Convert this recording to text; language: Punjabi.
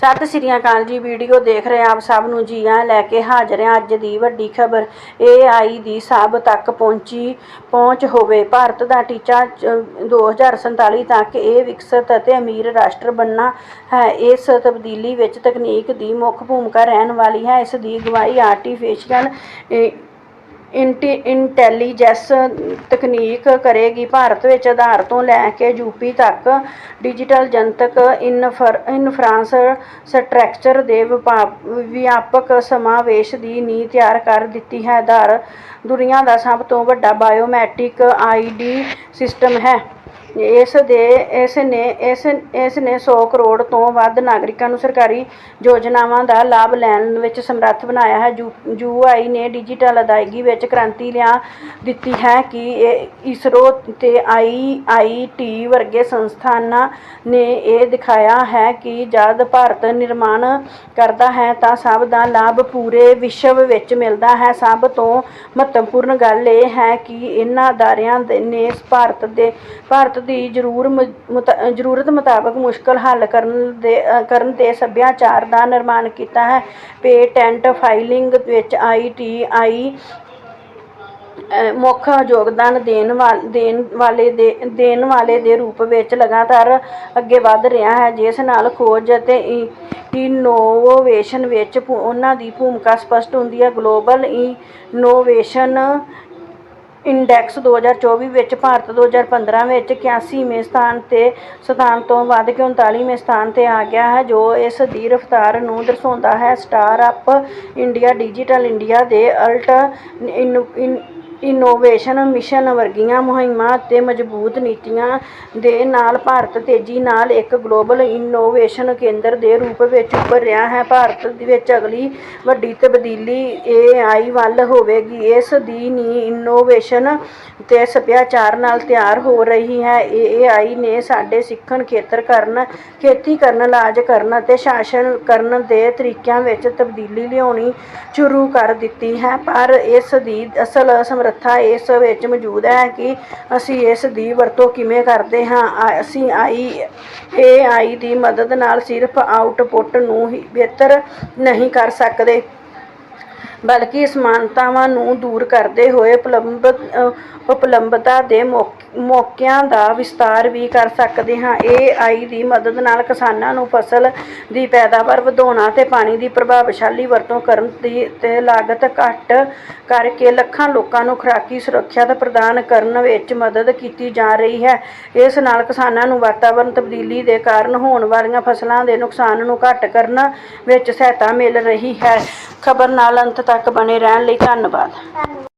ਸਤਿ ਸ੍ਰੀ ਅਕਾਲ ਜੀ, ਵੀਡੀਓ ਦੇਖ ਰਹੇ ਆਪ ਸਭ ਨੂੰ ਜੀ ਆਇਆਂ ਲੈ ਕੇ ਹਾਜ਼ਰ ਹਾਂ ਅੱਜ ਦੀ ਵੱਡੀ ਖਬਰ। AI ਦੀ ਸਭ ਤੱਕ ਪਹੁੰਚੀ, ਪਹੁੰਚ ਹੋਵੇ। ਭਾਰਤ ਦਾ ਟੀਚਾ ਚ- 2047 ਤੱਕ ਇਹ ਵਿਕਸਤ ਅਤੇ ਅਮੀਰ ਰਾਸ਼ਟਰ ਬਣਨਾ ਹੈ। ਇਸ ਤਬਦੀਲੀ ਵਿੱਚ ਤਕਨੀਕ ਦੀ ਮੁੱਖ ਭੂਮਿਕਾ ਰਹਿਣ ਵਾਲੀ ਹੈ। ਇਸ ਦੀ ਅਗਵਾਈ ਆਰਟੀਫਿਸ਼ੀਅਲ ਇੰਟੀ ਇੰਟੈਲੀਜੈਂਸ ਤਕਨੀਕ ਕਰੇਗੀ, ਭਾਰਤ ਵਿੱਚ ਆਧਾਰ ਤੋਂ ਲੈ ਕੇ ਯੂਪੀ ਤੱਕ ਡਿਜੀਟਲ ਜਨਤਕ ਇਨਫਰ ਇਨਫਰਾਸਟ੍ਰਕਚਰ ਦੇ ਵਿਭਾ- ਵਿਆਪਕ ਸਮਾਵੇਸ਼ ਦੀ ਨੀਂਹ ਤਿਆਰ ਕਰ ਦਿੱਤੀ ਹੈ। ਆਧਾਰ ਦੁਨੀਆ ਦਾ ਸਭ ਤੋਂ ਵੱਡਾ ਬਾਇਓਮੈਟ੍ਰਿਕ ਆਈਡੀ ਸਿਸਟਮ ਹੈ। ਇਸ ਦੇ, ਇਸ ਨੇ, ਇਸ ਇਸ ਨੇ 100 ਕਰੋੜ ਤੋਂ ਵੱਧ ਨਾਗਰਿਕਾਂ ਨੂੰ ਸਰਕਾਰੀ ਯੋਜਨਾਵਾਂ ਦਾ ਲਾਭ ਲੈਣ ਵਿੱਚ ਸਮਰੱਥ ਬਣਾਇਆ ਹੈ। ਯੂਆਈ ਨੇ ਡਿਜੀਟਲ ਅਦਾਇਗੀ ਵਿੱਚ ਕ੍ਰਾਂਤੀ ਲਿਆ ਦਿੱਤੀ ਹੈ ਕਿ ਇਹ ਇਸਰੋ ਤੇ ਆਈਆਈਟੀ ਵਰਗੇ ਸੰਸਥਾਨਾਂ ਨੇ ਇਹ ਦਿਖਾਇਆ ਹੈ ਕਿ ਜਦ ਭਾਰਤ ਨਿਰਮਾਣ ਕਰਦਾ ਹੈ ਤਾਂ ਸਭ ਦਾ ਲਾਭ ਪੂਰੇ ਵਿਸ਼ਵ ਵਿੱਚ ਮਿਲਦਾ ਹੈ। ਸਭ ਤੋਂ ਮਹੱਤਵਪੂਰਨ ਗੱਲ ਇਹ ਹੈ ਕਿ ਇਹਨਾਂ ਅਦਾਰਿਆਂ ਦੇ ਨੇ ਭਾਰਤ ਦੇ, ਭਾਰਤ ਦੀ ਜ਼ਰੂਰ ਮੁਤਾ- ਜ਼ਰੂਰਤ ਮੁਤਾਬਕ ਮੁਸ਼ਕਲ ਹੱਲ ਕਰਨ ਦੇ ਕਰਨ ਤੇ ਸੱਭਿਆਚਾਰ ਦਾ ਨਿਰਮਾਣ ਕੀਤਾ ਹੈ। ਪੇਟੈਂਟ ਫਾਈਲਿੰਗ ਵਿੱਚ ਆਈ ਟੀ ਆਈ ਮੁੱਖ ਯੋਗਦਾਨ ਦੇਣ ਵਾਲ, ਦੇਣ ਵਾਲੇ ਦੇ, ਦੇਣ ਵਾਲੇ ਦੇ ਰੂਪ ਵਿੱਚ ਲਗਾਤਾਰ ਅੱਗੇ ਵੱਧ ਰਿਹਾ ਹੈ, ਜਿਸ ਨਾਲ ਖੋਜ ਅਤੇ ਇ- ਇਨੋਵੇਸ਼ਨ ਵਿੱਚ ਉਹਨਾਂ ਦੀ ਭੂਮਿਕਾ ਸਪਸ਼ਟ ਹੁੰਦੀ ਹੈ। ਗਲੋਬਲ ਇਨੋਵੇਸ਼ਨ ਇੰਡੈਕਸ 2024 ਵਿੱਚ, ਭਾਰਤ 2015 ਵਿੱਚ 81ਵੇਂ ਸਥਾਨ ਤੇ ਸਥਾਨ ਤੋਂ ਵੱਧ ਕੇ 39ਵੇਂ ਸਥਾਨ ਤੇ ਆ ਗਿਆ ਹੈ, ਜੋ ਇਸ ਦੀ ਰਫ਼ਤਾਰ ਨੂੰ ਦਰਸਾਉਂਦਾ ਹੈ। ਸਟਾਰਅਪ ਇੰਡੀਆ ਡਿਜੀਟਲ ਇੰਡੀਆ ਦੇ ਅਲਟ ਇਨ- ਇਨ- ਇਨੋਵੇਸ਼ਨ ਮਿਸ਼ਨ ਵਰਗੀਆਂ ਮੁਹਿੰਮਾਂ ਅਤੇ ਮਜ਼ਬੂਤ ਨੀਤੀਆਂ ਦੇ ਨਾਲ ਭਾਰਤ ਤੇਜ਼ੀ ਨਾਲ ਇੱਕ ਗਲੋਬਲ ਇਨੋਵੇਸ਼ਨ ਕੇਂਦਰ ਦੇ ਰੂਪ ਵਿੱਚ ਉੱਭਰ ਰਿਹਾ ਹੈ। ਭਾਰਤ ਵਿੱਚ ਅਗਲੀ ਵੱਡੀ ਤਬਦੀਲੀ AI ਵੱਲ ਹੋਵੇਗੀ। ਇਸ ਦੀ ਨੀ ਇਨੋਵੇਸ਼ਨ ਤੇ ਸੱਭਿਆਚਾਰ ਨਾਲ ਤਿਆਰ ਹੋ ਰਹੀ ਹੈ। AI ਨੇ ਸਾਡੇ ਸਿੱਖਣ, ਖੇਤਰ ਕਰਨ, ਖੇਤੀ ਕਰਨ, ਇਲਾਜ ਕਰਨ ਅਤੇ ਸ਼ਾਸਨ ਕਰਨ ਦੇ ਤਰੀਕਿਆਂ ਵਿੱਚ ਤਬਦੀਲੀ ਲਿਆਉਣੀ ਸ਼ੁਰੂ ਕਰ ਦਿੱਤੀ ਹੈ। ਪਰ ਇਸ ਦੀ ਅਸਲ ਸਮਰ ਸਮਰੱਥਾ ਇਸ ਵਿੱਚ ਮੌਜੂਦ ਹੈ ਕਿ ਅਸੀਂ ਇਸ ਦੀ ਵਰਤੋਂ ਕਿਵੇਂ ਕਰਦੇ ਹਾਂ। ਅਸੀਂ ਆਈ AI ਦੀ ਮਦਦ ਨਾਲ ਸਿਰਫ ਆਊਟਪੁੱਟ ਨੂੰ ਹੀ ਬਿਹਤਰ ਨਹੀਂ ਕਰ ਸਕਦੇ। ਬਲਕਿ ਸਮਾਨਤਾਵਾਂ ਨੂੰ ਦੂਰ ਕਰਦੇ ਹੋਏ ਉਪਲੰਬ ਉਪਲੰਬਤਾ ਦੇ ਮੌਕਿਆਂ ਦਾ ਵਿਸਤਾਰ ਵੀ ਕਰ ਸਕਦੇ ਹਾਂ। AI ਦੀ ਮਦਦ ਨਾਲ ਕਿਸਾਨਾਂ ਨੂੰ ਫਸਲ ਦੀ ਪੈਦਾਵਾਰ ਵਧਾਉਣਾ ਤੇ ਪਾਣੀ ਦੀ ਪ੍ਰਭਾਵਸ਼ਾਲੀ ਵਰਤੋਂ ਕਰਨ ਦੀ ਤੇ ਲਾਗਤ ਘੱਟ ਕਰਕੇ ਲੱਖਾਂ ਲੋਕਾਂ ਨੂੰ ਖੁਰਾਕੀ ਸੁਰੱਖਿਆ ਪ੍ਰਦਾਨ ਕਰਨ ਵਿੱਚ ਮਦਦ ਕੀਤੀ ਜਾ ਰਹੀ ਹੈ। ਇਸ ਨਾਲ ਕਿਸਾਨਾਂ ਨੂੰ ਵਾਤਾਵਰਣ ਤਬਦੀਲੀ ਦੇ ਕਾਰਨ ਹੋਣ ਵਾਲੀਆਂ ਫਸਲਾਂ ਦੇ ਨੁਕਸਾਨ ਨੂੰ ਘੱਟ ਕਰਨ ਵਿੱਚ ਸਹਾਇਤਾ ਮਿਲ ਰਹੀ ਹੈ। ਖਬਰ ਨਾਲ ਅੰਤ ਤੱਕ ਬਣੇ ਰਹਿਣ ਲਈ ਧੰਨਵਾਦ।